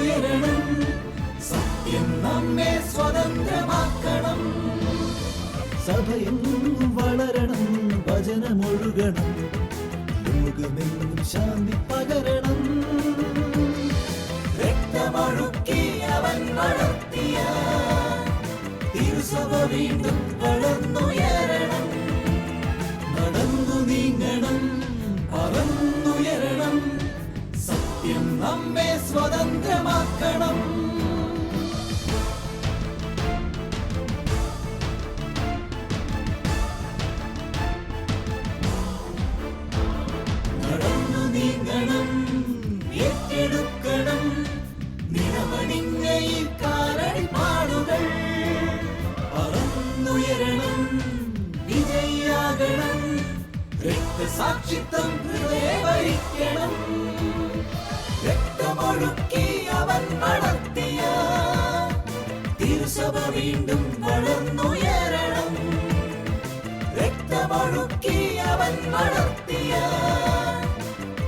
പറന്നുയരണം സത്യം നമ്മെ സ്വതന്ത്രമാക്കണം. സഭയെന്നും വളരണം ഭജനമൊഴുകണം ലോകമെങ്ങും ശാന്തി പകരണം. രക്തമൊഴുക്കി അവൻ വളർത്തിയ തിരുസഭ വീണ്ടും വളർന്നുയരണം. നടന്നു നീങ്ങണം പറന്നുയരണം. നമ്മെ സ്വതന്ത്രമാക്കണം. നടന്നു നീങ്ങണം രക്തസാക്ഷിത്വം ഹൃദയവരിക്കണം. രക്തമൊഴുക്കി അവൻ വളർത്തിയ തിരുസഭ വീണ്ടും വളർന്നുയരണം. രക്തമൊഴുക്കി അവൻ വളർത്തിയ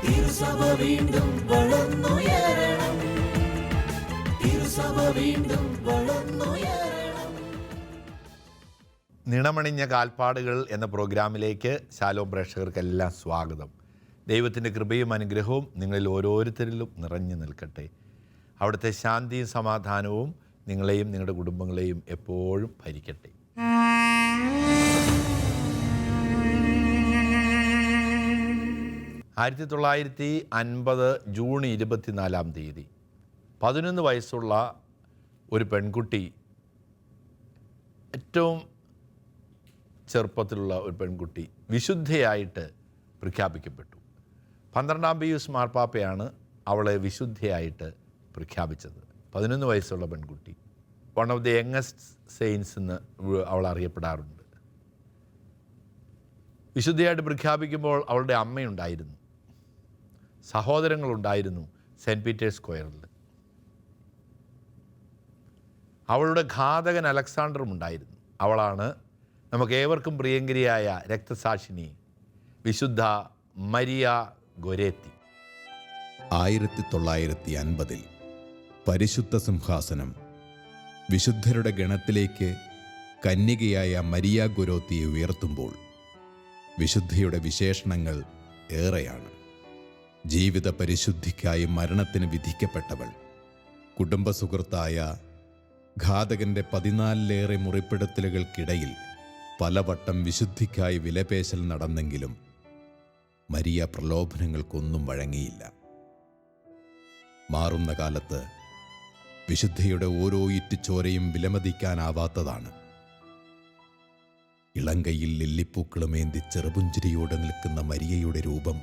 തിരുസഭ വീണ്ടും വളർന്നുയരണം. തിരുസഭ വീണ്ടും വളർന്നുയരണം. നിണമണിഞ്ഞ കാൽപ്പാടുകൾ എന്ന പ്രോഗ്രാമിലേക്ക് ശാലോ പ്രേക്ഷകർക്കെല്ലാം സ്വാഗതം. ദൈവത്തിന്റെ കൃപയും അനുഗ്രഹവും നിങ്ങളിൽ ഓരോരുത്തരിലും നിറഞ്ഞു നിൽക്കട്ടെ. അവിടുത്തെ ശാന്തിയും സമാധാനവും നിങ്ങളെയും നിങ്ങളുടെ കുടുംബങ്ങളെയും എപ്പോഴും ഭരിക്കട്ടെ. ആയിരത്തി തൊള്ളായിരത്തി അൻപത് ജൂൺ ഇരുപത്തിനാലാം തീയതി പതിനൊന്ന് വയസ്സുള്ള ഒരു പെൺകുട്ടി ഏറ്റവും ചെറുപ്പത്തിലുള്ള ഒരു പെൺകുട്ടി വിശുദ്ധയായിട്ട് പ്രഖ്യാപിക്കപ്പെട്ടു. പന്ത്രണ്ടാം പിയൂസ് മാർപ്പാപ്പയാണ് അവളെ വിശുദ്ധയായിട്ട് പ്രഖ്യാപിച്ചത്. പതിനൊന്ന് വയസ്സുള്ള പെൺകുട്ടി. One of the youngest saints എന്ന് അവൾ അറിയപ്പെടാറുണ്ട്. വിശുദ്ധയായിട്ട് പ്രഖ്യാപിക്കുമ്പോൾ അവളുടെ അമ്മയുണ്ടായിരുന്നു. സഹോദരങ്ങളുണ്ടായിരുന്നു സെന്റ് പീറ്റേഴ്സ് സ്ക്വയറിൽ അവളുടെ ഘാതകൻ അലക്സാണ്ടറും ഉണ്ടായിരുന്നു. അവളാണ് നമുക്ക് ഏവർക്കും പ്രിയങ്കരിയായ രക്തസാക്ഷിനി വിശുദ്ധ മരിയ ഗൊരേത്തി. ആയിരത്തി തൊള്ളായിരത്തി അൻപതിൽ പരിശുദ്ധ സിംഹാസനം വിശുദ്ധരുടെ ഗണത്തിലേക്ക് കന്യകയായ മരിയ ഗുരോത്തിയെ ഉയർത്തുമ്പോൾ വിശുദ്ധയുടെ വിശേഷണങ്ങൾ ഏറെയാണ്. ജീവിത പരിശുദ്ധിക്കായി മരണത്തിന് വിധിക്കപ്പെട്ടവൾ കുടുംബസുഹൃത്തായ ഘാതകന്റെ പതിനാലിലേറെ മുറിപ്പെടുത്തലുകൾക്കിടയിൽ പലവട്ടം വിശുദ്ധിക്കായി വിലപേശൽ നടന്നെങ്കിലും മരിയ പ്രലോഭനങ്ങൾക്കൊന്നും വഴങ്ങിയില്ല. മാറുന്ന കാലത്ത് വിശുദ്ധയുടെ ഓരോ ഇറ്റുചോരയും വിലമതിക്കാനാവാത്തതാണ്. ഇളങ്കയിൽ ലില്ലിപ്പൂക്കളുമേന്തി ചെറുപുഞ്ചിരിയോടെ നിൽക്കുന്ന മരിയയുടെ രൂപം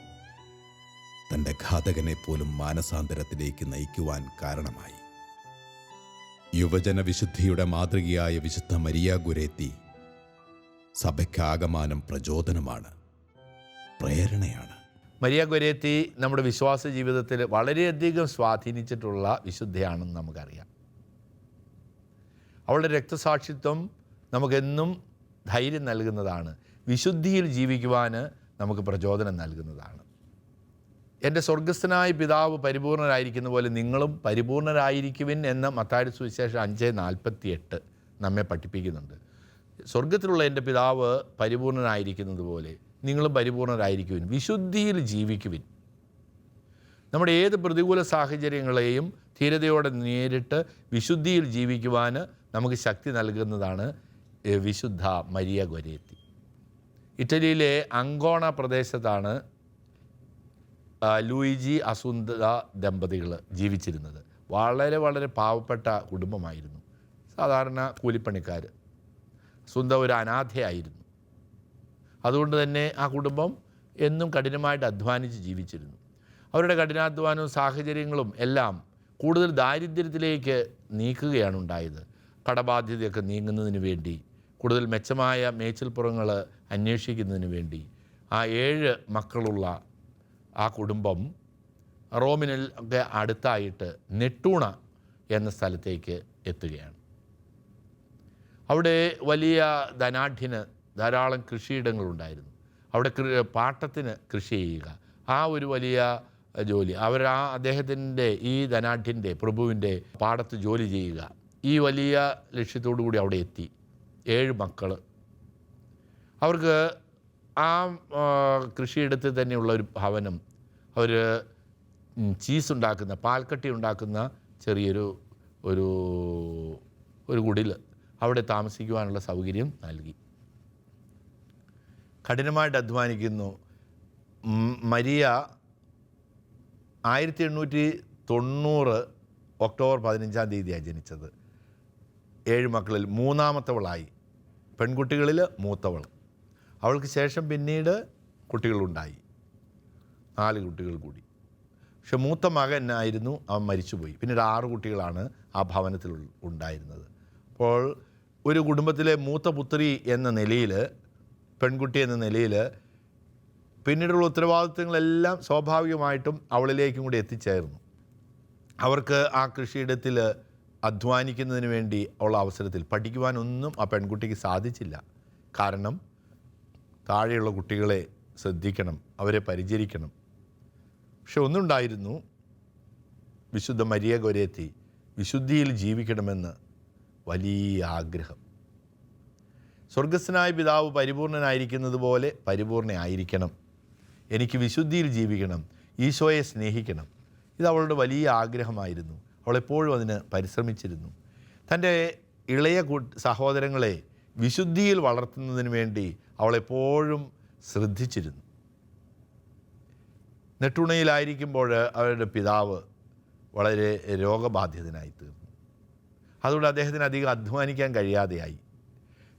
തന്റെ ഘാതകനെ പോലും മാനസാന്തരത്തിലേക്ക് നയിക്കുവാൻ കാരണമായി. യുവജന വിശുദ്ധിയുടെ മാതൃകയായ വിശുദ്ധ മരിയ ഗുരേത്തി സഭയ്ക്കാകമാനം പ്രചോദനമാണ്. പ്രേരണയാണ്. മരിയ ഗൊരേത്തി നമ്മുടെ വിശ്വാസ ജീവിതത്തിൽ വളരെയധികം സ്വാധീനിച്ചിട്ടുള്ള വിശുദ്ധയാണെന്ന് നമുക്കറിയാം. അവളുടെ രക്തസാക്ഷിത്വം നമുക്കെന്നും ധൈര്യം നൽകുന്നതാണ്. വിശുദ്ധിയിൽ ജീവിക്കുവാൻ നമുക്ക് പ്രചോദനം നൽകുന്നതാണ്. എന്റെ സ്വർഗസ്ഥനായ പിതാവ് പരിപൂർണരായിരിക്കുന്ന പോലെ നിങ്ങളും പരിപൂർണരായിരിക്കുവിൻ എന്ന മത്താരി സുവിശേഷം അഞ്ച് നാൽപ്പത്തി എട്ട് നമ്മെ പഠിപ്പിക്കുന്നുണ്ട്. സ്വർഗത്തിലുള്ള എന്റെ പിതാവ് പരിപൂർണനായിരിക്കുന്നത് പോലെ നിങ്ങളും പരിപൂർണരായിരിക്കുവിൻ. വിശുദ്ധിയിൽ ജീവിക്കുവിൻ. നമ്മുടെ ഏത് പ്രതികൂല സാഹചര്യങ്ങളെയും ധീരതയോടെ നേരിട്ട് വിശുദ്ധിയിൽ ജീവിക്കുവാൻ നമുക്ക് ശക്തി നൽകുന്നതാണ് വിശുദ്ധ മരിയ ഗൊരേത്തി. ഇറ്റലിയിലെ അങ്കോണ പ്രദേശത്താണ് ലൂയിജി അസുന്ദ ദമ്പതികൾ ജീവിച്ചിരുന്നത്. വളരെ വളരെ പാവപ്പെട്ട കുടുംബമായിരുന്നു. സാധാരണ കൂലിപ്പണിക്കാർ സുന്ദ ഒരു അനാഥയായിരുന്നു. അതുകൊണ്ട് തന്നെ ആ കുടുംബം എന്നും കഠിനമായിട്ട് അധ്വാനിച്ച് ജീവിച്ചിരുന്നു. അവരുടെ കഠിനാധ്വാനവും സാഹചര്യങ്ങളും എല്ലാം കൂടുതൽ ദാരിദ്ര്യത്തിലേക്ക് നീക്കുകയാണ് ഉണ്ടായത്. കടബാധ്യതയൊക്കെ നീങ്ങുന്നതിന് വേണ്ടി കൂടുതൽ മെച്ചമായ മേച്ചിൽപ്പുറങ്ങൾ അന്വേഷിക്കുന്നതിന് വേണ്ടി ആ ഏഴ് മക്കളുള്ള ആ കുടുംബം റോമിനിൽ ഒക്കെ അടുത്തായിട്ട് നെട്ടൂണ എന്ന സ്ഥലത്തേക്ക് എത്തുകയാണ്. അവിടെ വലിയ ധനാഢ്യന് ധാരാളം കൃഷിയിടങ്ങളുണ്ടായിരുന്നു. അവിടെ പാട്ടത്തിന് കൃഷി ചെയ്യുക. ആ ഒരു വലിയ ജോലി. അവർ ആ അദ്ദേഹത്തിന്റെ ഈ ധനാഠ്യന്റെ പ്രഭുവിന്റെ പാടത്ത് ജോലി ചെയ്യുക. ഈ വലിയ ലക്ഷ്യത്തോടു കൂടി അവിടെ എത്തി. ഏഴ് മക്കൾ അവർക്ക് ആ ആ, കൃഷിയിടത്തിൽ തന്നെയുള്ള ഒരു ഭവനം അവർ ചീസ് ഉണ്ടാക്കുന്ന പാൽക്കട്ടി ഉണ്ടാക്കുന്ന ചെറിയൊരു ഒരു ഒരു കുടിൽ അവിടെ താമസിക്കുവാനുള്ള സൗകര്യം നൽകി. കഠിനമായിട്ട് അധ്വാനിക്കുന്നു. മരിയ ആയിരത്തി എണ്ണൂറ്റി തൊണ്ണൂറ് ഒക്ടോബർ പതിനഞ്ചാം തീയതിയാണ് ജനിച്ചത്. ഏഴ് മക്കളിൽ മൂന്നാമത്തവളായി. പെൺകുട്ടികളിൽ മൂത്തവൾ. അവൾക്ക് ശേഷം പിന്നീട് കുട്ടികളുണ്ടായി. നാല് കുട്ടികൾ കൂടി. പക്ഷെ മൂത്ത മകൻ ആയിരുന്നു അവൻ മരിച്ചുപോയി. പിന്നീട് ആറ് കുട്ടികളാണ് ആ ഭവനത്തിൽ ഉണ്ടായിരുന്നത്. അപ്പോൾ ഒരു കുടുംബത്തിലെ മൂത്ത പുത്രി എന്ന നിലയിൽ പെൺകുട്ടി എന്ന നിലയിൽ പിന്നീടുള്ള ഉത്തരവാദിത്വങ്ങളെല്ലാം സ്വാഭാവികമായിട്ടും അവളിലേക്കും കൂടി എത്തിച്ചേർന്നു. അവർക്ക് ആ കൃഷിയിടത്തിൽ അധ്വാനിക്കുന്നതിന് വേണ്ടി ഉള്ള അവസരത്തിൽ പഠിക്കുവാനൊന്നും ആ പെൺകുട്ടിക്ക് സാധിച്ചില്ല. കാരണം താഴെയുള്ള കുട്ടികളെ ശ്രദ്ധിക്കണം അവരെ പരിചരിക്കണം. പക്ഷെ ഒന്നുണ്ടായിരുന്നു. വിശുദ്ധ മരിയ ഗൊരേത്തി വിശുദ്ധിയിൽ ജീവിക്കണമെന്ന് വലിയ ആഗ്രഹം. സ്വർഗസ്വനായ പിതാവ് പരിപൂർണനായിരിക്കുന്നത് പോലെ പരിപൂർണയായിരിക്കണം. എനിക്ക് വിശുദ്ധിയിൽ ജീവിക്കണം. ഈശോയെ സ്നേഹിക്കണം. ഇത് അവളുടെ വലിയ ആഗ്രഹമായിരുന്നു. അവളെപ്പോഴും അതിന് പരിശ്രമിച്ചിരുന്നു. തന്റെ ഇളയ സഹോദരങ്ങളെ വിശുദ്ധിയിൽ വളർത്തുന്നതിന് വേണ്ടി അവളെപ്പോഴും ശ്രദ്ധിച്ചിരുന്നു. നെട്ടുണയിലായിരിക്കുമ്പോൾ അവരുടെ പിതാവ് വളരെ രോഗബാധിതനായി തീർന്നു അതുകൊണ്ട് അദ്ദേഹത്തിന് അധികം അധ്വാനിക്കാൻ കഴിയാതെയായി.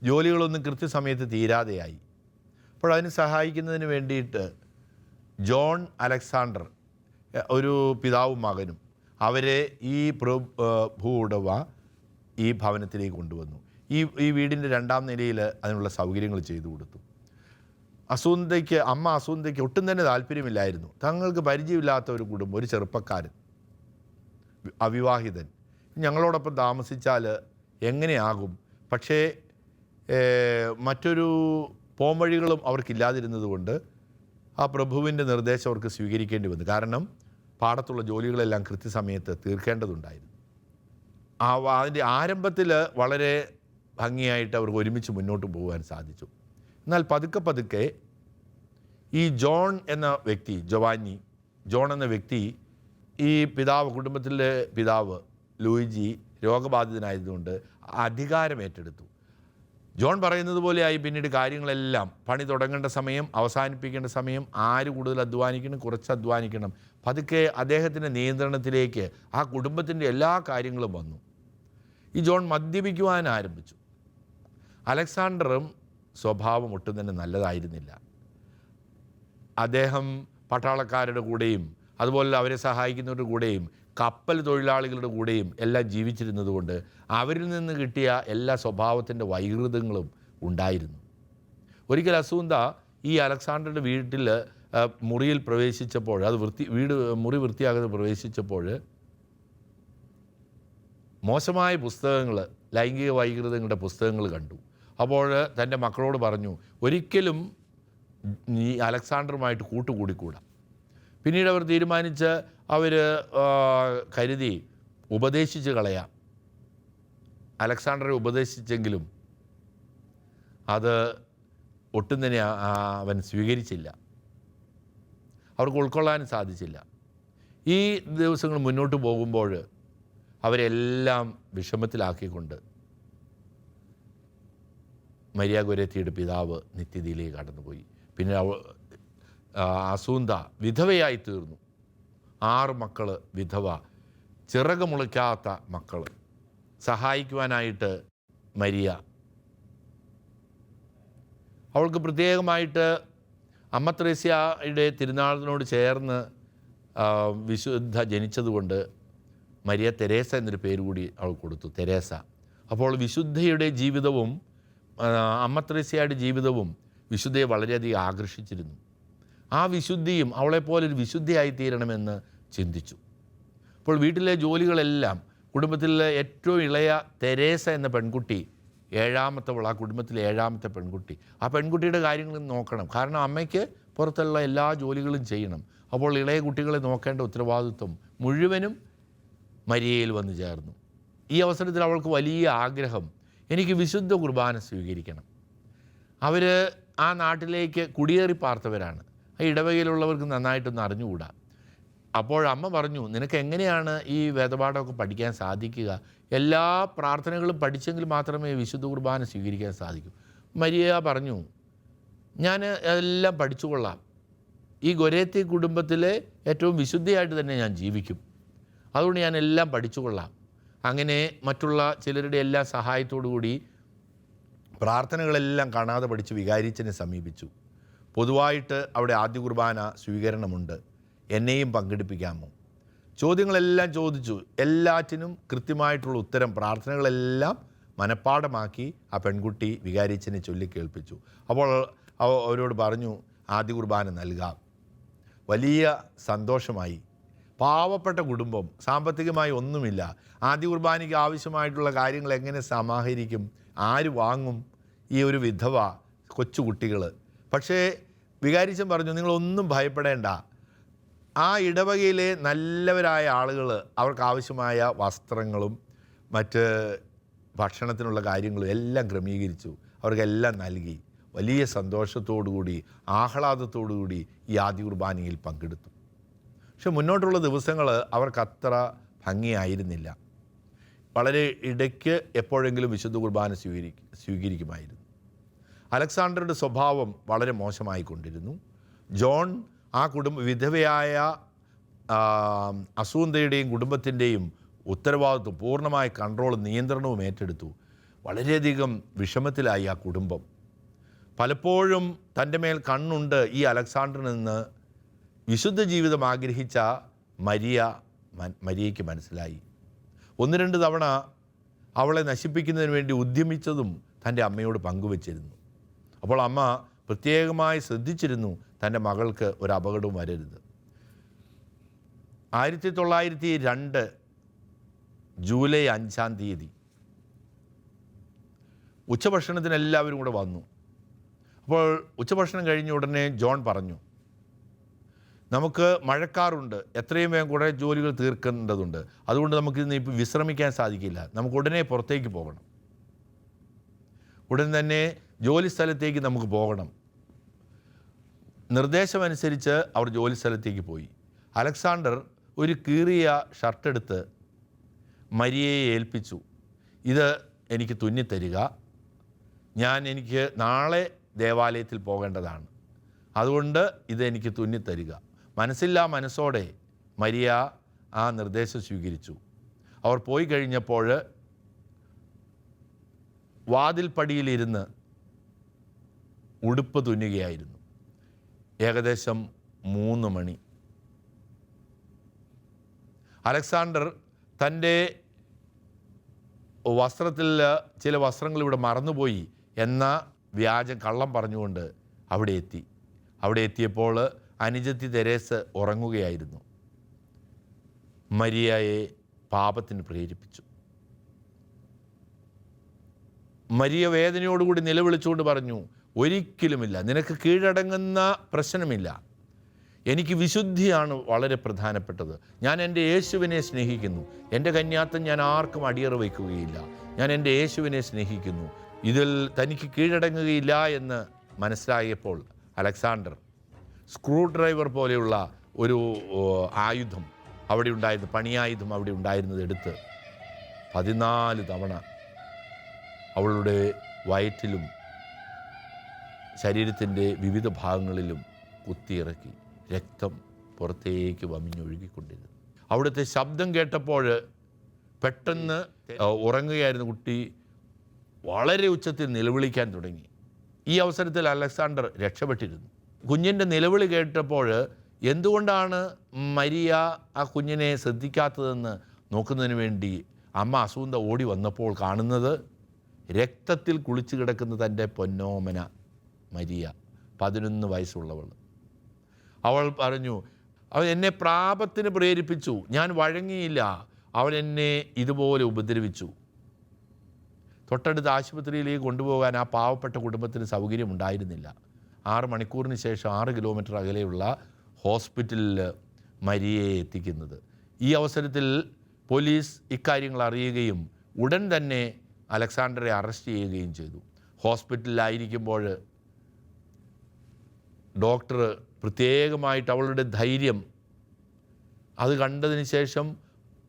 ജോലികളൊന്നും കൃത്യസമയത്ത് തീരാതെയായി. അപ്പോൾ അതിന് സഹായിക്കുന്നതിന് വേണ്ടിയിട്ട് ജോൺ അലക്സാണ്ടർ ഒരു പിതാവും മകനും അവരെ ഈ ഭൂ ഉടവ ഈ ഭവനത്തിലേക്ക് കൊണ്ടുവന്നു. ഈ ഈ വീടിന്റെ രണ്ടാം നിലയിൽ അതിനുള്ള സൗകര്യങ്ങൾ ചെയ്തു കൊടുത്തു. അസൂന്തയ്ക്ക് അമ്മ അസൂന്തയ്ക്ക് ഒട്ടും തന്നെ താല്പര്യമില്ലായിരുന്നു. തങ്ങൾക്ക് പരിചയമില്ലാത്ത ഒരു കുടുംബം ഒരു ചെറുപ്പക്കാരൻ അവിവാഹിതൻ. ഞങ്ങളോടൊപ്പം താമസിച്ചാൽ എങ്ങനെയാകും? പക്ഷേ മറ്റൊരു പോംവഴികളും അവർക്കില്ലാതിരുന്നത് കൊണ്ട് ആ പ്രഭുവിന്റെ നിർദ്ദേശം അവർക്ക് സ്വീകരിക്കേണ്ടി വന്നു. കാരണം പാടത്തുള്ള ജോലികളെല്ലാം കൃത്യസമയത്ത് തീർക്കേണ്ടതുണ്ടായിരുന്നു. ആ അതിന്റെ ആരംഭത്തിൽ വളരെ ഭംഗിയായിട്ട് അവർക്ക് ഒരുമിച്ച് മുന്നോട്ട് പോകാൻ സാധിച്ചു. എന്നാൽ പതുക്കെ പതുക്കെ ഈ ജോൺ എന്ന വ്യക്തി ജവാനി ജോൺ എന്ന വ്യക്തി ഈ പിതാവ് കുടുംബത്തിലെ പിതാവ് ലൂയിജി രോഗബാധിതനായതുകൊണ്ട് അധികാരം ഏറ്റെടുത്തു ജോൺ പറയുന്നത് പോലെയായി പിന്നീട് കാര്യങ്ങളെല്ലാം പണി തുടങ്ങേണ്ട സമയം അവസാനിപ്പിക്കേണ്ട സമയം ആര് കൂടുതൽ അധ്വാനിക്കണം കുറച്ച് അധ്വാനിക്കണം. പതുക്കെ അദ്ദേഹത്തിന്റെ നിയന്ത്രണത്തിലേക്ക് ആ കുടുംബത്തിന്റെ എല്ലാ കാര്യങ്ങളും വന്നു. ഈ ജോൺ മദ്യപിക്കുവാൻ ആരംഭിച്ചു. അലക്സാണ്ടറും സ്വഭാവം ഒട്ടും തന്നെ നല്ലതായിരുന്നില്ല. അദ്ദേഹം പട്ടാളക്കാരുടെ കൂടെയും അതുപോലെ അവരെ സഹായിക്കുന്നവരുടെ കൂടെയും കപ്പൽ തൊഴിലാളികളുടെ കൂടെയും എല്ലാം ജീവിച്ചിരുന്നതുകൊണ്ട് അവരിൽ നിന്ന് കിട്ടിയ എല്ലാ സ്വഭാവത്തിന്റെ വൈകൃതങ്ങളും ഉണ്ടായിരുന്നു. ഒരിക്കൽ അസൂന്ത ഈ അലക്സാണ്ടറുടെ വീട്ടിൽ മുറിയിൽ പ്രവേശിച്ചപ്പോൾ അത് വൃത്തി വീട് മുറി വൃത്തിയാക്കുന്നത് പ്രവേശിച്ചപ്പോൾ മോശമായ പുസ്തകങ്ങൾ ലൈംഗിക വൈകൃതങ്ങളുടെ പുസ്തകങ്ങൾ കണ്ടു. അപ്പോൾ തന്റെ മക്കളോട് പറഞ്ഞു ഒരിക്കലും നീ അലക്സാണ്ടറുമായിട്ട് കൂട്ടുകൂടിക്കൂടാ. പിന്നീട് അവർ തീരുമാനിച്ച് അവർ കരുതി ഉപദേശിച്ച് കളയാം. അലക്സാണ്ടറെ ഉപദേശിച്ചെങ്കിലും അത് ഒട്ടും തന്നെ അവൻ സ്വീകരിച്ചില്ല. അവർക്ക് ഉൾക്കൊള്ളാൻ സാധിച്ചില്ല. ഈ ദിവസങ്ങൾ മുന്നോട്ട് പോകുമ്പോൾ അവരെല്ലാം വിഷമത്തിലാക്കിക്കൊണ്ട് മര്യാഗുരത്തിയുടെ പിതാവ് നിത്യതിയിലേക്ക് കടന്നുപോയി. പിന്നെ അസൂന്ത വിധവയായി തീർന്നു ആറ് മക്കൾ വിധവ. ചിറക് മുളയ്ക്കാത്ത മക്കൾ സഹായിക്കുവാനായിട്ട് മരിയ. അവൾക്ക് പ്രത്യേകമായിട്ട് അമ്മ ത്രേസ്യയുടെ തിരുനാളിനോട് ചേർന്ന് വിശുദ്ധ ജനിച്ചതുകൊണ്ട് മരിയ തെരേസ എന്നൊരു പേര് കൂടി അവൾ കൊടുത്തു തെരേസ. അപ്പോൾ വിശുദ്ധയുടെ ജീവിതവും അമ്മ ത്രേസ്യയുടെ ജീവിതവും വിശുദ്ധയെ വളരെയധികം ആകർഷിച്ചിരുന്നു. ആ വിശുദ്ധിയും അവളെപ്പോലെ ഒരു വിശുദ്ധിയായി തീരണമെന്ന് ചിന്തിച്ചു. അപ്പോൾ വീട്ടിലെ ജോലികളെല്ലാം കുടുംബത്തിലെ ഏറ്റവും ഇളയ തെരേസ എന്ന പെൺകുട്ടി ഏഴാമത്തവൾ ആ കുടുംബത്തിലെ ഏഴാമത്തെ പെൺകുട്ടി ആ പെൺകുട്ടിയുടെ കാര്യങ്ങൾ നോക്കണം. കാരണം അമ്മയ്ക്ക് പുറത്തുള്ള എല്ലാ ജോലികളും ചെയ്യണം. അപ്പോൾ ഇളയ കുട്ടികളെ നോക്കേണ്ട ഉത്തരവാദിത്വം മുഴുവനും മരിയയിൽ വന്നു ചേർന്നു. ഈ അവസരത്തിൽ അവൾക്ക് വലിയ ആഗ്രഹം എനിക്ക് വിശുദ്ധ കുർബാന സ്വീകരിക്കണം. അവർ ആ നാട്ടിലേക്ക് കുടിയേറി പാർത്തവരാണ് ഇടവകയിലുള്ളവർക്ക് നന്നായിട്ടൊന്ന് അറിഞ്ഞുകൂടാ. അപ്പോൾ അമ്മ പറഞ്ഞു നിനക്ക് എങ്ങനെയാണ് ഈ വേദപാഠമൊക്കെ പഠിക്കാൻ സാധിക്കുക? എല്ലാ പ്രാർത്ഥനകളും പഠിച്ചെങ്കിൽ മാത്രമേ വിശുദ്ധ കുർബാന സ്വീകരിക്കാൻ സാധിക്കൂ. മരിയ പറഞ്ഞു ഞാൻ എല്ലാം പഠിച്ചുകൊള്ളാം ഈ ഗൊരേത്തി കുടുംബത്തിലെ ഏറ്റവും വിശുദ്ധിയായിട്ട് തന്നെ ഞാൻ ജീവിക്കും. അതുകൊണ്ട് ഞാൻ എല്ലാം പഠിച്ചുകൊള്ളാം അങ്ങനെ മറ്റുള്ള ചിലരുടെ എല്ലാ സഹായത്തോടു കൂടി പ്രാർത്ഥനകളെല്ലാം കാണാതെ പഠിച്ച് വികാരിച്ചനെ സമീപിച്ചു. പൊതുവായിട്ട് അവിടെ ആദ്യ കുർബാന സ്വീകരണമുണ്ട്. എന്നെയും പങ്കെടുപ്പിക്കാമോ? ചോദ്യങ്ങളെല്ലാം ചോദിച്ചു. എല്ലാറ്റിനും കൃത്യമായിട്ടുള്ള ഉത്തരം പ്രാർത്ഥനകളെല്ലാം മനഃപ്പാടമാക്കി ആ പെൺകുട്ടി വികാരിച്ചനെ ചൊല്ലി കേൾപ്പിച്ചു. അപ്പോൾ അവരോട് പറഞ്ഞു ആദ്യ കുർബാന നൽകാം. വലിയ സന്തോഷമായി. പാവപ്പെട്ട കുടുംബം സാമ്പത്തികമായി ഒന്നുമില്ല. ആദ്യ കുർബാനയ്ക്ക് ആവശ്യമായിട്ടുള്ള കാര്യങ്ങൾ എങ്ങനെ സമാഹരിക്കും? ആര് വാങ്ങും? ഈ ഒരു വിധവ കൊച്ചുകുട്ടികൾ പക്ഷേ വികാരിച്ചൻ പറഞ്ഞു നിങ്ങളൊന്നും ഭയപ്പെടേണ്ട. ആ ഇടവകയിലെ നല്ലവരായ ആളുകൾ അവർക്ക് ആവശ്യമായ വസ്ത്രങ്ങളും മറ്റ് ഭക്ഷണത്തിനുള്ള കാര്യങ്ങളും എല്ലാം ക്രമീകരിച്ചു. അവർക്കെല്ലാം നൽകി. വലിയ സന്തോഷത്തോടുകൂടി ആഹ്ലാദത്തോടുകൂടി ഈ ആദ്യ കുർബാനയിൽ പങ്കെടുത്തു. പക്ഷെ മുന്നോട്ടുള്ള ദിവസങ്ങൾ അവർക്കത്ര ഭംഗിയായിരുന്നില്ല. വളരെ ഇടയ്ക്ക് എപ്പോഴെങ്കിലും വിശുദ്ധ കുർബാന സ്വീകരി സ്വീകരിക്കുമായിരുന്നു. അലക്സാണ്ടറുടെ സ്വഭാവം വളരെ മോശമായിക്കൊണ്ടിരുന്നു. ജോൺ ആ കുടുംബ വിധവയായ അസൂന്തയുടെയും കുടുംബത്തിന്റെയും ഉത്തരവാദിത്വം പൂർണമായ കൺട്രോളും നിയന്ത്രണവും ഏറ്റെടുത്തു. വളരെയധികം വിഷമത്തിലായി ആ കുടുംബം. പലപ്പോഴും തന്റെ മേൽ കണ്ണുണ്ട് ഈ അലക്സാണ്ടറിൽ നിന്ന് വിശുദ്ധ ജീവിതം ആഗ്രഹിച്ച മരിയ മരിയയ്ക്ക് മനസ്സിലായി. ഒന്ന് രണ്ട് തവണ അവളെ നശിപ്പിക്കുന്നതിന് വേണ്ടി ഉദ്യമിച്ചതും തന്റെ അമ്മയോട് പങ്കുവച്ചിരുന്നു. അപ്പോൾ അമ്മ പ്രത്യേകമായി ശ്രദ്ധിച്ചിരുന്നു തന്റെ മകൾക്ക് ഒരു അപകടവും വരരുത്. ആയിരത്തി തൊള്ളായിരത്തി രണ്ട് ജൂലൈ അഞ്ചാം തീയതി ഉച്ചഭക്ഷണത്തിന് എല്ലാവരും കൂടെ വന്നു. അപ്പോൾ ഉച്ചഭക്ഷണം കഴിഞ്ഞ ഉടനെ ജോൺ പറഞ്ഞു നമുക്ക് മഴക്കാറുണ്ട്. എത്രയും വേഗം കുറേ ജോലികൾ തീർക്കേണ്ടതുണ്ട്. അതുകൊണ്ട് നമുക്ക് ഇന്ന് ഇപ്പോൾ വിശ്രമിക്കാൻ സാധിക്കില്ല. നമുക്ക് ഉടനെ പുറത്തേക്ക് പോകണം. ഉടൻ തന്നെ ജോലി സ്ഥലത്തേക്ക് നമുക്ക് പോകണം. നിർദ്ദേശമനുസരിച്ച് അവർ ജോലി സ്ഥലത്തേക്ക് പോയി. അലക്സാണ്ടർ ഒരു കീറിയ ഷർട്ടെടുത്ത് മരിയയെ ഏൽപ്പിച്ചു. ഇത് എനിക്ക് തുന്നിത്തരിക. ഞാൻ എനിക്ക് നാളെ ദേവാലയത്തിൽ പോകേണ്ടതാണ്. അതുകൊണ്ട് ഇത് എനിക്ക് തുന്നിത്തരിക. മനസ്സില്ല മനസ്സോടെ മരിയ ആ നിർദ്ദേശം സ്വീകരിച്ചു. അവർ പോയി കഴിഞ്ഞപ്പോൾ വാതിൽപ്പടിയിലിരുന്ന് ഉടുപ്പ് തുന്നുകയായിരുന്നു. ഏകദേശം മൂന്ന് മണി. അലക്സാണ്ടർ തന്റെ വസ്ത്രത്തിൽ ചില വസ്ത്രങ്ങൾ ഇവിടെ മറന്നുപോയി എന്ന വ്യാജം കള്ളം പറഞ്ഞുകൊണ്ട് അവിടെ എത്തി. അവിടെ എത്തിയപ്പോൾ അനുജത്തി തെരേസ് ഉറങ്ങുകയായിരുന്നു. മരിയയെ പാപത്തിന് പ്രേരിപ്പിച്ചു. മരിയ വേദനയോടുകൂടി നിലവിളിച്ചുകൊണ്ട് പറഞ്ഞു ഒരിക്കലുമില്ല. നിനക്ക് കീഴടങ്ങുന്ന പ്രശ്നമില്ല. എനിക്ക് വിശുദ്ധിയാണ് വളരെ പ്രധാനപ്പെട്ടത്. ഞാൻ എന്റെ യേശുവിനെ സ്നേഹിക്കുന്നു. എന്റെ കന്യാത്തം ഞാൻ ആർക്കും അടിയറ വയ്ക്കുകയില്ല. ഞാൻ എന്റെ യേശുവിനെ സ്നേഹിക്കുന്നു. ഇതിൽ തനിക്ക് കീഴടങ്ങുകയില്ല എന്ന് മനസ്സിലായപ്പോൾ അലക്സാണ്ടർ സ്ക്രൂ ഡ്രൈവർ പോലെയുള്ള ഒരു ആയുധം അവിടെ ഉണ്ടായിരുന്നു പണിയായുധം അവിടെ ഉണ്ടായിരുന്നത് എടുത്ത് പതിനാല് തവണ അവളുടെ വയറ്റിലും ശരീരത്തിന്റെ വിവിധ ഭാഗങ്ങളിലും കുത്തിയിറക്കി രക്തം പുറത്തേക്ക് വമിഞ്ഞൊഴുകിക്കൊണ്ടിരുന്നു. അവിടുത്തെ ശബ്ദം കേട്ടപ്പോൾ പെട്ടെന്ന് ഉറങ്ങുകയായിരുന്നു കുട്ടി വളരെ ഉച്ചത്തിൽ നിലവിളിക്കാൻ തുടങ്ങി. ഈ അവസരത്തിൽ അലക്സാണ്ടർ രക്ഷപ്പെട്ടിരുന്നു. കുഞ്ഞിന്റെ നിലവിളി കേട്ടപ്പോൾ എന്തുകൊണ്ടാണ് മരിയ ആ കുഞ്ഞിനെ ശ്രദ്ധിക്കാത്തതെന്ന് നോക്കുന്നതിന് വേണ്ടി അമ്മ അസൂന്ത ഓടി വന്നപ്പോൾ കാണുന്നത്? രക്തത്തിൽ കുളിച്ചു കിടക്കുന്ന തന്റെ പൊന്നോമന. മരിയ പതിനൊന്ന് വയസ്സുള്ളവൾ അവൾ പറഞ്ഞു അവൻ എന്നെ പ്രാപത്തിന് പ്രേരിപ്പിച്ചു ഞാൻ വഴങ്ങിയില്ല അവൻ എന്നെ ഇതുപോലെ ഉപദ്രവിച്ചു. തൊട്ടടുത്ത ആശുപത്രിയിലേക്ക് കൊണ്ടുപോകാൻ ആ പാവപ്പെട്ട കുടുംബത്തിന് സൗകര്യമുണ്ടായിരുന്നില്ല. ആറ് മണിക്കൂറിന് ശേഷം ആറ് കിലോമീറ്റർ അകലെയുള്ള ഹോസ്പിറ്റലിൽ മരിയയെ എത്തിക്കുന്നത്. ഈ അവസരത്തിൽ പോലീസ് ഇക്കാര്യങ്ങൾ അറിയുകയും ഉടൻ തന്നെ അലക്സാണ്ടറെ അറസ്റ്റ് ചെയ്യുകയും ചെയ്തു. ഹോസ്പിറ്റലിലായിരിക്കുമ്പോൾ ഡോക്ടർ പ്രത്യേകമായിട്ട് അവളുടെ ധൈര്യം അത് കണ്ടതിന് ശേഷം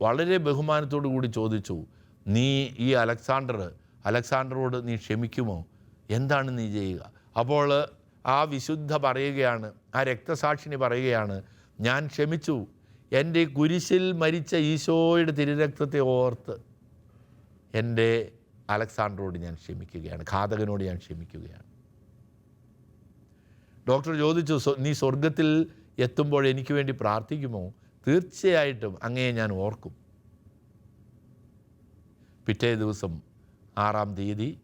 വളരെ ബഹുമാനത്തോടു കൂടി ചോദിച്ചു നീ ഈ അലക്സാണ്ടർ അലക്സാണ്ടറോട് നീ ക്ഷമിക്കുമോ? എന്താണ് നീ ചെയ്യുക? അപ്പോൾ ആ വിശുദ്ധ പറയുകയാണ് ആ രക്തസാക്ഷിണി പറയുകയാണ് ഞാൻ ക്ഷമിച്ചു. എന്റെ കുരിശിൽ മരിച്ച ഈശോയുടെ തിരുരക്തത്തെ ഓർത്ത് എന്റെ അലക്സാണ്ടറോട് ഞാൻ ക്ഷമിക്കുകയാണ് ഘാതകനോട് ഞാൻ ക്ഷമിക്കുകയാണ്. ഡോക്ടർ ചോദിച്ചു നീ സ്വർഗത്തിൽ എത്തുമ്പോൾ എനിക്ക് വേണ്ടി പ്രാർത്ഥിക്കുമോ? തീർച്ചയായിട്ടും അങ്ങയെ ഞാൻ ഓർക്കും. പിറ്റേ ദിവസം ആറാം തീയതി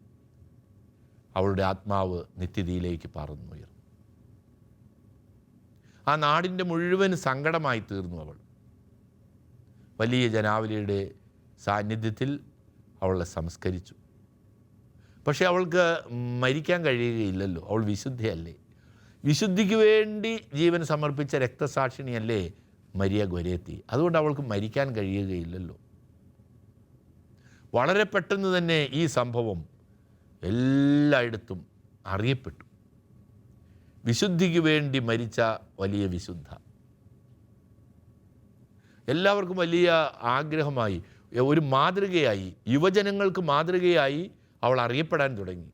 അവളുടെ ആത്മാവ് നിത്യതയിലേക്ക് പറന്നുയർന്നു ആ നാടിന്റെ മുഴുവൻ സങ്കടമായി തീർന്നു അവൾ. വലിയ ജനാവലിയുടെ സാന്നിധ്യത്തിൽ അവളെ സംസ്കരിച്ചു. പക്ഷേ അവൾക്ക് മരിക്കാൻ കഴിയുകയില്ലല്ലോ അവൾ വിശുദ്ധയല്ലേ? വിശുദ്ധിക്ക് വേണ്ടി ജീവൻ സമർപ്പിച്ച രക്തസാക്ഷിണിയല്ലേ മരിയ ഗൊരേത്തി. അതുകൊണ്ട് അവൾക്ക് മരിക്കാൻ കഴിയുകയില്ലല്ലോ. വളരെ പെട്ടെന്ന് തന്നെ ഈ സംഭവം എല്ലായിടത്തും അറിയപ്പെട്ടു. വിശുദ്ധിക്ക് വേണ്ടി മരിച്ച വലിയ വിശുദ്ധ. എല്ലാവർക്കും വലിയ ആഗ്രഹമായി ഒരു മാതൃകയായി യുവജനങ്ങൾക്ക് മാതൃകയായി അവൾ അറിയപ്പെടാൻ തുടങ്ങി.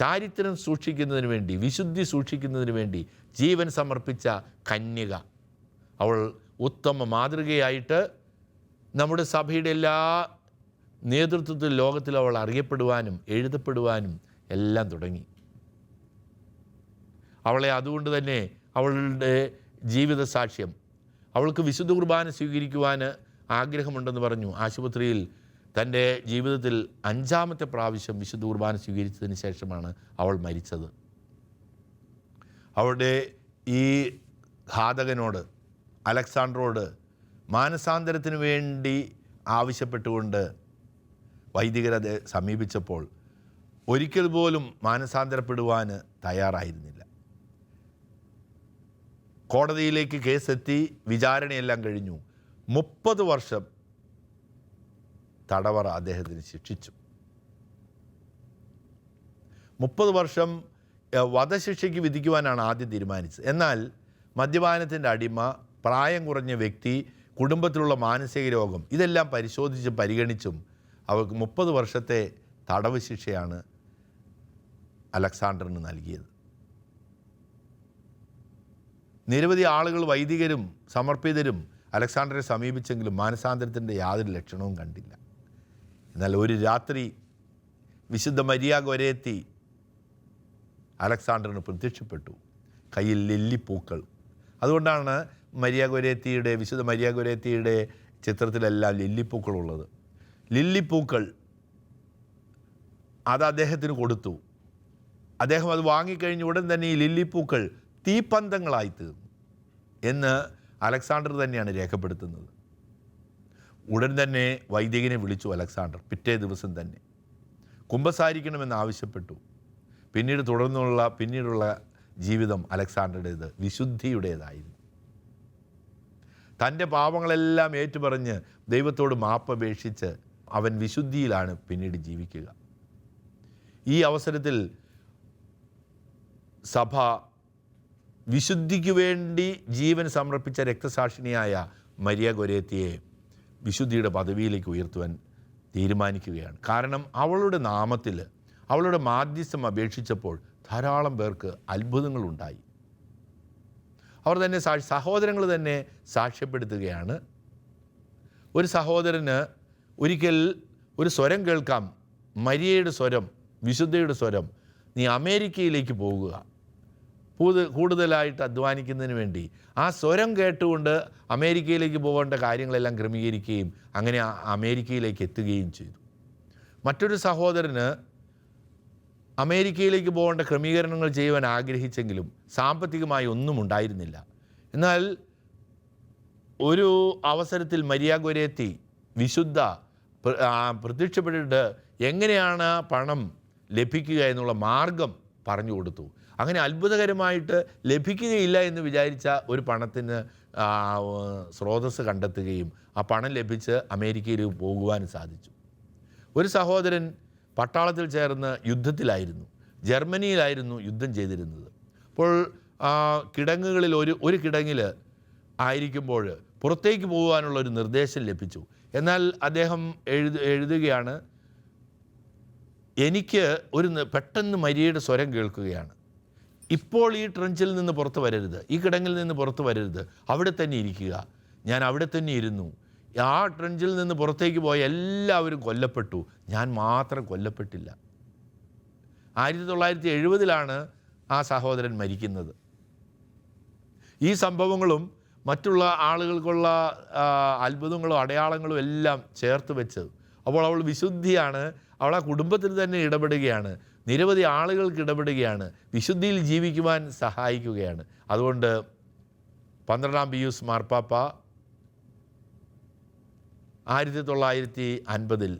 ചാരിത്രം സൂക്ഷിക്കുന്നതിന് വേണ്ടി വിശുദ്ധി സൂക്ഷിക്കുന്നതിന് വേണ്ടി ജീവൻ സമർപ്പിച്ച കന്യക. അവൾ ഉത്തമ മാതൃകയായിട്ട് നമ്മുടെ സഭയുടെ എല്ലാ നേതൃത്വത്തിൽ ലോകത്തിൽ അവൾ അറിയപ്പെടുവാനും എഴുതപ്പെടുവാനും എല്ലാം തുടങ്ങി. അവളെ അതുകൊണ്ട് തന്നെ അവളുടെ ജീവിത സാക്ഷ്യം. അവൾക്ക് വിശുദ്ധ കുർബാന സ്വീകരിക്കുവാൻ ആഗ്രഹമുണ്ടെന്ന് പറഞ്ഞു. ആശുപത്രിയിൽ തന്റെ ജീവിതത്തിൽ അഞ്ചാമത്തെ പ്രാവശ്യം വിശുദ്ധ കുർബാന സ്വീകരിച്ചതിന് ശേഷമാണ് അവൾ മരിച്ചത്. അവളുടെ ഈ ഘാതകനോട് അലക്സാണ്ടറോട് മാനസാന്തരത്തിന് വേണ്ടി ആവശ്യപ്പെട്ടുകൊണ്ട് വൈദികരത് സമീപിച്ചപ്പോൾ ഒരിക്കൽ പോലും മാനസാന്തരപ്പെടുവാൻ തയ്യാറായിരുന്നില്ല. കോടതിയിലേക്ക് കേസെത്തി വിചാരണയെല്ലാം കഴിഞ്ഞു. മുപ്പത് വർഷം തടവറ അദ്ദേഹത്തിന് ശിക്ഷിച്ചു. മുപ്പത് വർഷം വധശിക്ഷയ്ക്ക് വിധിക്കുവാനാണ് ആദ്യം തീരുമാനിച്ചത്. എന്നാൽ മദ്യപാനത്തിന്റെ അടിമ പ്രായം കുറഞ്ഞ വ്യക്തി കുടുംബത്തിലുള്ള മാനസിക രോഗം ഇതെല്ലാം പരിശോധിച്ചും പരിഗണിച്ചും അവർക്ക് മുപ്പത് വർഷത്തെ തടവ് ശിക്ഷയാണ് അലക്സാണ്ടറിന് നൽകിയത്. നിരവധി ആളുകൾ വൈദികരും സമർപ്പിതരും അലക്സാണ്ടറെ സമീപിച്ചെങ്കിലും മാനസാന്തരത്തിന്റെ യാതൊരു ലക്ഷണവും കണ്ടില്ല. എന്നാൽ ഒരു രാത്രി വിശുദ്ധ മരിയ ഗൊരേത്തി അലക്സാണ്ടറിന് പ്രത്യക്ഷപ്പെട്ടു. കയ്യിൽ ലില്ലിപ്പൂക്കൾ. അതുകൊണ്ടാണ് മരിയ ഗൊരേത്തിയുടെ വിശുദ്ധ മരിയ ഗൊരേത്തിയുടെ ചിത്രത്തിലെല്ലാം ലില്ലിപ്പൂക്കളുള്ളത് ലില്ലിപ്പൂക്കൾ അത് അദ്ദേഹത്തിന് കൊടുത്തു. അദ്ദേഹം അത് വാങ്ങിക്കഴിഞ്ഞ ഉടൻ തന്നെ ഈ ലില്ലിപ്പൂക്കൾ തീപ്പന്തങ്ങളായി തീർന്നു എന്ന് അലക്സാണ്ടർ തന്നെയാണ് രേഖപ്പെടുത്തുന്നത്. ഉടൻ തന്നെ വൈദികനെ വിളിച്ചു അലക്സാണ്ടർ പിറ്റേ ദിവസം തന്നെ. കുമ്പസാരിക്കണമെന്ന് ആവശ്യപ്പെട്ടു. പിന്നീട് തുടർന്നുള്ള പിന്നീടുള്ള ജീവിതം അലക്സാണ്ടറുടേത് വിശുദ്ധിയുടേതായിരുന്നു. തന്റെ പാപങ്ങളെല്ലാം ഏറ്റുപറഞ്ഞ് ദൈവത്തോട് മാപ്പപേക്ഷിച്ച് അവൻ വിശുദ്ധിയിലാണ് പിന്നീട് ജീവിക്കുക. ഈ അവസരത്തിൽ സഭ വിശുദ്ധിക്ക് വേണ്ടി ജീവൻ സമർപ്പിച്ച രക്തസാക്ഷിണിയായ മരിയ ഗൊരേത്തിയെ വിശുദ്ധിയുടെ പദവിയിലേക്ക് ഉയർത്തുവാൻ തീരുമാനിക്കുകയാണ്. കാരണം അവളുടെ നാമത്തിൽ അവളുടെ മാധ്യസ്ഥം അപേക്ഷിച്ചപ്പോൾ ധാരാളം പേർക്ക് അത്ഭുതങ്ങളുണ്ടായി. അവർ തന്നെ സാക്ഷി സഹോദരങ്ങൾ തന്നെ സാക്ഷ്യപ്പെടുത്തുകയാണ്. ഒരു സഹോദരന് ഒരിക്കൽ ഒരു സ്വരം കേൾക്കാം. മരിയയുടെ സ്വരം വിശുദ്ധയുടെ സ്വരം നീ അമേരിക്കയിലേക്ക് പോകുക. കൂടുതലായിട്ട് അധ്വാനിക്കുന്നതിന് വേണ്ടി. ആ സ്വരം കേട്ടുകൊണ്ട് അമേരിക്കയിലേക്ക് പോകേണ്ട കാര്യങ്ങളെല്ലാം ക്രമീകരിക്കുകയും അങ്ങനെ അമേരിക്കയിലേക്ക് എത്തുകയും ചെയ്തു. മറ്റൊരു സഹോദരന് അമേരിക്കയിലേക്ക് പോകേണ്ട ക്രമീകരണങ്ങൾ ചെയ്യുവാൻ ആഗ്രഹിച്ചെങ്കിലും സാമ്പത്തികമായി ഒന്നും ഉണ്ടായിരുന്നില്ല. എന്നാൽ ഒരു അവസരത്തിൽ മരിയ വിശുദ്ധ പ്ര- പ്രത്യക്ഷപ്പെട്ടിട്ട് എങ്ങനെയാണ് പണം ലഭിക്കുക എന്നുള്ള മാർഗം പറഞ്ഞു കൊടുത്തു. അങ്ങനെ അത്ഭുതകരമായിട്ട് ലഭിക്കുകയില്ല എന്ന് വിചാരിച്ച ഒരു പണത്തിന് സ്രോതസ് കണ്ടെത്തുകയും ആ പണം ലഭിച്ച് അമേരിക്കയിൽ പോകുവാൻ സാധിച്ചു. ഒരു സഹോദരൻ പട്ടാളത്തിൽ ചേർന്ന് യുദ്ധത്തിലായിരുന്നു. ജർമ്മനിയിലായിരുന്നു യുദ്ധം ചെയ്തിരുന്നത്. അപ്പോൾ കിടങ്ങുകളിൽ ഒരു ഒരു കിടങ്ങിൽ ആയിരിക്കുമ്പോൾ പുറത്തേക്ക് പോകുവാനുള്ള ഒരു നിർദ്ദേശം ലഭിച്ചു. എന്നാൽ അദ്ദേഹം എഴുത എഴുതുകയാണ് എനിക്ക് ഒരു പെട്ടെന്ന് മരിയയുടെ സ്വരം കേൾക്കുകയാണ്. ഇപ്പോൾ ഈ ട്രഞ്ചിൽ നിന്ന് പുറത്ത് വരരുത്. ഈ കിടങ്ങിൽ നിന്ന് പുറത്ത് വരരുത്. അവിടെ തന്നെ ഇരിക്കുക. ഞാൻ അവിടെ തന്നെ ഇരുന്നു. ആ ട്രഞ്ചിൽ നിന്ന് പുറത്തേക്ക് പോയ എല്ലാവരും കൊല്ലപ്പെട്ടു. ഞാൻ മാത്രം കൊല്ലപ്പെട്ടില്ല. ആയിരത്തി തൊള്ളായിരത്തി എഴുപതിലാണ് ആ സഹോദരൻ മരിക്കുന്നത്. ഈ സംഭവങ്ങളും മറ്റുള്ള ആളുകൾക്കുള്ള അത്ഭുതങ്ങളും അടയാളങ്ങളും എല്ലാം ചേർത്ത് വെച്ചത് അപ്പോൾ അവൾ വിശുദ്ധിയാണ്. അവൾ ആ കുടുംബത്തിൽ തന്നെ ഇടപെടുകയാണ്. നിരവധി ആളുകൾക്ക് ഇടപെടുകയാണ്. വിശുദ്ധിയിൽ ജീവിക്കുവാൻ സഹായിക്കുകയാണ്. അതുകൊണ്ട് പന്ത്രണ്ടാം പിയൂസ് മാർപ്പാപ്പ ആയിരത്തി തൊള്ളായിരത്തി അൻപതിൽ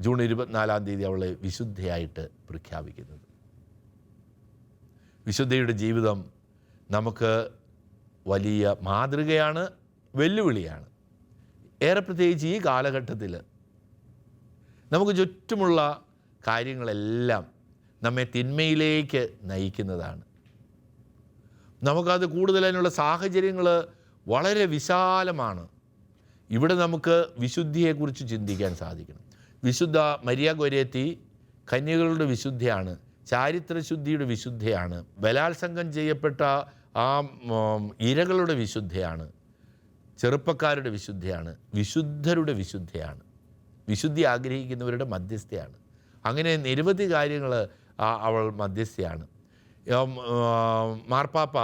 ജൂൺ ഇരുപത്തിനാലാം തീയതി അവളെ വിശുദ്ധയായിട്ട് പ്രഖ്യാപിക്കുന്നത്. വിശുദ്ധയുടെ ജീവിതം നമുക്ക് വലിയ മാതൃകയാണ് വെല്ലുവിളിയാണ്. ഏറെ പ്രത്യേകിച്ച് ഈ കാലഘട്ടത്തിൽ നമുക്ക് ചുറ്റുമുള്ള കാര്യങ്ങളെല്ലാം നമ്മെ തിന്മയിലേക്ക് നയിക്കുന്നതാണ്. നമുക്കത് കൂടുതൽ അതിനുള്ള സാഹചര്യങ്ങൾ വളരെ വിശാലമാണ്. ഇവിടെ നമുക്ക് വിശുദ്ധിയെക്കുറിച്ച് ചിന്തിക്കാൻ സാധിക്കണം. വിശുദ്ധ മരിയ ഗൊരേത്തി കന്യകളുടെ വിശുദ്ധിയാണ് ചാരിത്രശുദ്ധിയുടെ വിശുദ്ധയാണ് ബലാത്സംഗം ചെയ്യപ്പെട്ട ആ ഇരകളുടെ വിശുദ്ധയാണ് ചെറുപ്പക്കാരുടെ വിശുദ്ധയാണ് വിശുദ്ധരുടെ വിശുദ്ധയാണ്. വിശുദ്ധി ആഗ്രഹിക്കുന്നവരുടെ മധ്യസ്ഥയാണ്. അങ്ങനെ നിരവധി കാര്യങ്ങൾ അവൾ മധ്യസ്ഥയാണ്. മാർപ്പാപ്പ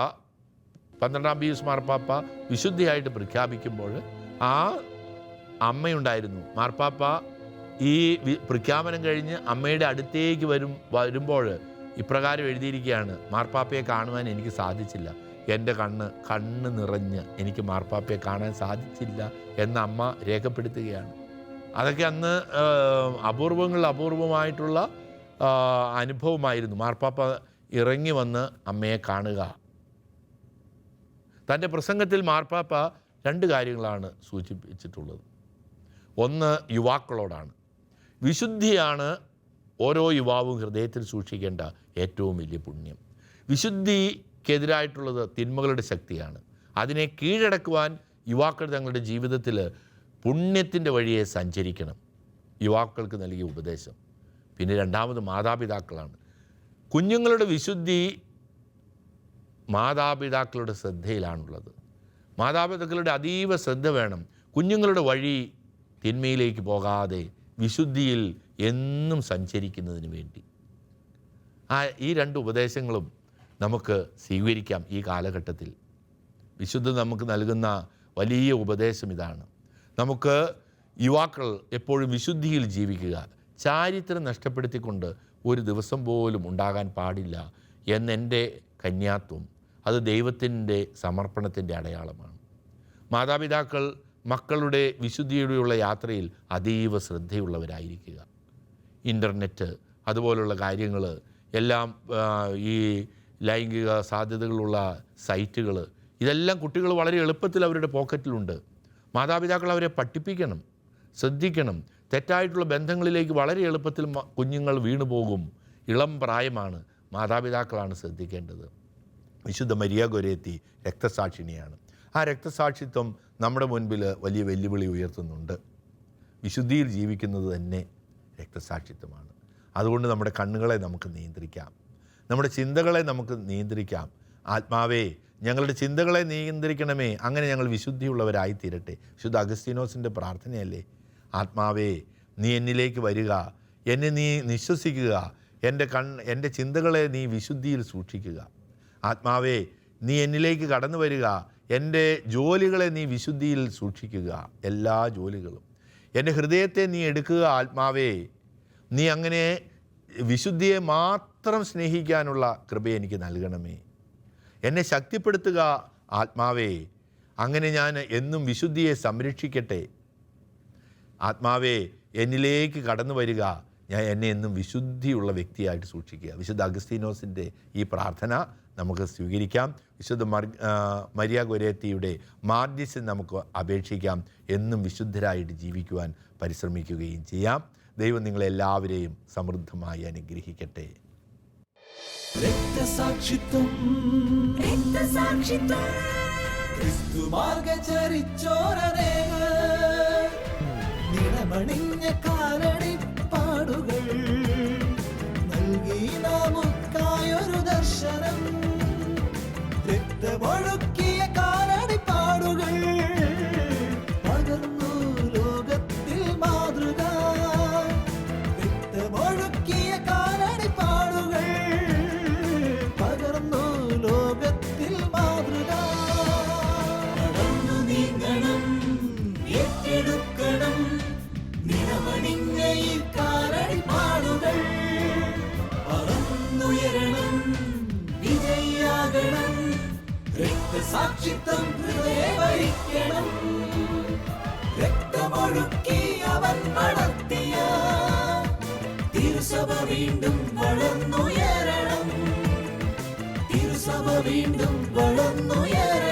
പന്ത്രണ്ടാം പീസ് മാർപ്പാപ്പ വിശുദ്ധിയായിട്ട് പ്രഖ്യാപിക്കുമ്പോൾ ആ അമ്മയുണ്ടായിരുന്നു. മാർപ്പാപ്പ ഈ പ്രഖ്യാപനം കഴിഞ്ഞ് അമ്മയുടെ അടുത്തേക്ക് വരും വരുമ്പോൾ ഇപ്രകാരം എഴുതിയിരിക്കുകയാണ് മാർപ്പാപ്പയെ കാണുവാൻ എനിക്ക് സാധിച്ചില്ല. എന്റെ കണ്ണ് കണ്ണ് നിറഞ്ഞ് എനിക്ക് മാർപ്പാപ്പയെ കാണാൻ സാധിച്ചില്ല എന്ന അമ്മ രേഖപ്പെടുത്തുകയാണ്. അതൊക്കെ അന്ന് അപൂർവങ്ങൾ അപൂർവമായിട്ടുള്ള അനുഭവമായിരുന്നു. മാർപ്പാപ്പ ഇറങ്ങി വന്ന് അമ്മയെ കാണുക. തന്റെ പ്രസംഗത്തിൽ മാർപ്പാപ്പ രണ്ട് കാര്യങ്ങളാണ് സൂചിപ്പിച്ചിട്ടുള്ളത്. ഒന്ന് യുവാക്കളോടാണ്. വിശുദ്ധിയാണ് ഓരോ യുവാവും ഹൃദയത്തിൽ സൂക്ഷിക്കേണ്ട ഏറ്റവും വലിയ പുണ്യം. വിശുദ്ധിക്കെതിരായിട്ടുള്ളത് തിന്മകളുടെ ശക്തിയാണ്. അതിനെ കീഴടക്കുവാൻ യുവാക്കൾ തങ്ങളുടെ ജീവിതത്തിൽ പുണ്യത്തിന്റെ വഴിയെ സഞ്ചരിക്കണം. യുവാക്കൾക്ക് നൽകിയ ഉപദേശം. പിന്നെ രണ്ടാമത് മാതാപിതാക്കളാണ്. കുഞ്ഞുങ്ങളുടെ വിശുദ്ധി മാതാപിതാക്കളുടെ ശ്രദ്ധയിലാണുള്ളത്. മാതാപിതാക്കളുടെ അതീവ ശ്രദ്ധ വേണം. കുഞ്ഞുങ്ങളുടെ വഴി തിന്മയിലേക്ക് പോകാതെ വിശുദ്ധിയിൽ എന്നും സഞ്ചരിക്കുന്നതിന് വേണ്ടി. ആ ഈ രണ്ട് ഉപദേശങ്ങളും നമുക്ക് സ്വീകരിക്കാം ഈ കാലഘട്ടത്തിൽ. വിശുദ്ധ നമുക്ക് നൽകുന്ന വലിയ ഉപദേശം ഇതാണ്. നമുക്ക് യുവാക്കൾ എപ്പോഴും വിശുദ്ധിയിൽ ജീവിക്കുക. ചാരിത്രം നഷ്ടപ്പെടുത്തിക്കൊണ്ട് ഒരു ദിവസം പോലും ഉണ്ടാകാൻ പാടില്ല എന്നെന്റെ കന്യാത്വം. അത് ദൈവത്തിന്റെ സമർപ്പണത്തിന്റെ അടയാളമാണ്. മാതാപിതാക്കൾ മക്കളുടെ വിശുദ്ധിയുടെയുള്ള യാത്രയിൽ അതീവ ശ്രദ്ധയുള്ളവരായിരിക്കുക. ഇന്റർനെറ്റ് അതുപോലുള്ള കാര്യങ്ങൾ എല്ലാം ഈ ലൈംഗിക സാധ്യതകളുള്ള സൈറ്റുകൾ ഇതെല്ലാം കുട്ടികൾ വളരെ എളുപ്പത്തിൽ അവരുടെ പോക്കറ്റിലുണ്ട്. മാതാപിതാക്കൾ അവരെ പഠിപ്പിക്കണം ശ്രദ്ധിക്കണം. തെറ്റായിട്ടുള്ള ബന്ധങ്ങളിലേക്ക് വളരെ എളുപ്പത്തിൽ കുഞ്ഞുങ്ങൾ വീണു പോകും. ഇളം പ്രായമാണ്. മാതാപിതാക്കളാണ് ശ്രദ്ധിക്കേണ്ടത്. വിശുദ്ധ മരിയ ഗൊരേത്തി രക്തസാക്ഷിണിയാണ് ആ രക്തസാക്ഷിത്വം നമ്മുടെ മുൻപിൽ വലിയ വെല്ലുവിളി ഉയർത്തുന്നുണ്ട്. വിശുദ്ധിയിൽ ജീവിക്കുന്നത് തന്നെ രക്തസാക്ഷിത്വമാണ്. അതുകൊണ്ട് നമ്മുടെ കണ്ണുകളെ നമുക്ക് നിയന്ത്രിക്കാം. നമ്മുടെ ചിന്തകളെ നമുക്ക് നിയന്ത്രിക്കാം. ആത്മാവേ ഞങ്ങളുടെ ചിന്തകളെ നിയന്ത്രിക്കണമേ. അങ്ങനെ ഞങ്ങൾ വിശുദ്ധിയുള്ളവരായി തീരട്ടെ വിശുദ്ധ അഗസ്തീനോസിന്റെ പ്രാർത്ഥനയല്ലേ? ആത്മാവേ നീ എന്നിലേക്ക് വരിക. എന്നെ നീ നിശ്വസിക്കുക. എന്റെ കൺ എന്റെ ചിന്തകളെ നീ വിശുദ്ധിയിൽ സൂക്ഷിക്കുക. ആത്മാവേ നീ എന്നിലേക്ക് കടന്നു വരിക. എന്റെ ജോലികളെ നീ വിശുദ്ധിയിൽ സൂക്ഷിക്കുക. എല്ലാ ജോലികളും. എന്റെ ഹൃദയത്തെ നീ എടുക്കുക ആത്മാവേ. നീ അങ്ങനെ വിശുദ്ധിയെ മാത്രം സ്നേഹിക്കാനുള്ള കൃപ എനിക്ക് നൽകണമേ. എന്നെ ശക്തിപ്പെടുത്തുക ആത്മാവേ. അങ്ങനെ ഞാൻ എന്നും വിശുദ്ധിയെ സംരക്ഷിക്കട്ടെ. ആത്മാവേ എന്നിലേക്ക് കടന്നു വരിക. ഞാൻ എന്നെ എന്നും വിശുദ്ധിയുള്ള വ്യക്തിയായിട്ട് സൂക്ഷിക്കുക. വിശുദ്ധ അഗസ്തീനോസിന്റെ ഈ പ്രാർത്ഥന നമുക്ക് സ്വീകരിക്കാം. വിശുദ്ധ മരിയ ഗൊരേത്തിയുടെ മാർജിസ് നമുക്ക് അപേക്ഷിക്കാം. എന്നും വിശുദ്ധരായിട്ട് ജീവിക്കുവാൻ പരിശ്രമിക്കുകയും ചെയ്യാം. ദൈവം നിങ്ങളെല്ലാവരെയും സമൃദ്ധമായി അനുഗ്രഹിക്കട്ടെ. രക്തസാക്ഷിത്വം. രക്തസാക്ഷിത്വം. ക്രിസ്തുമാർഗ ചരിച്ചോരനേക നിറമണിഞ്ഞ കാലടി പാടുകൾ. നൽകി നമുക്കായൊരു ദർശനം. രക്തമൊഴുക്കിയ രക്തസാക്ഷിത്വം ഹൃദയവരിക്കണം. രക്തമൊഴുക്കി അവൻ വളർത്തിയ തിരുസഭ വീണ്ടും വളർന്നുയരണം. തിരുസഭ വീണ്ടും വളർന്നുയരണം.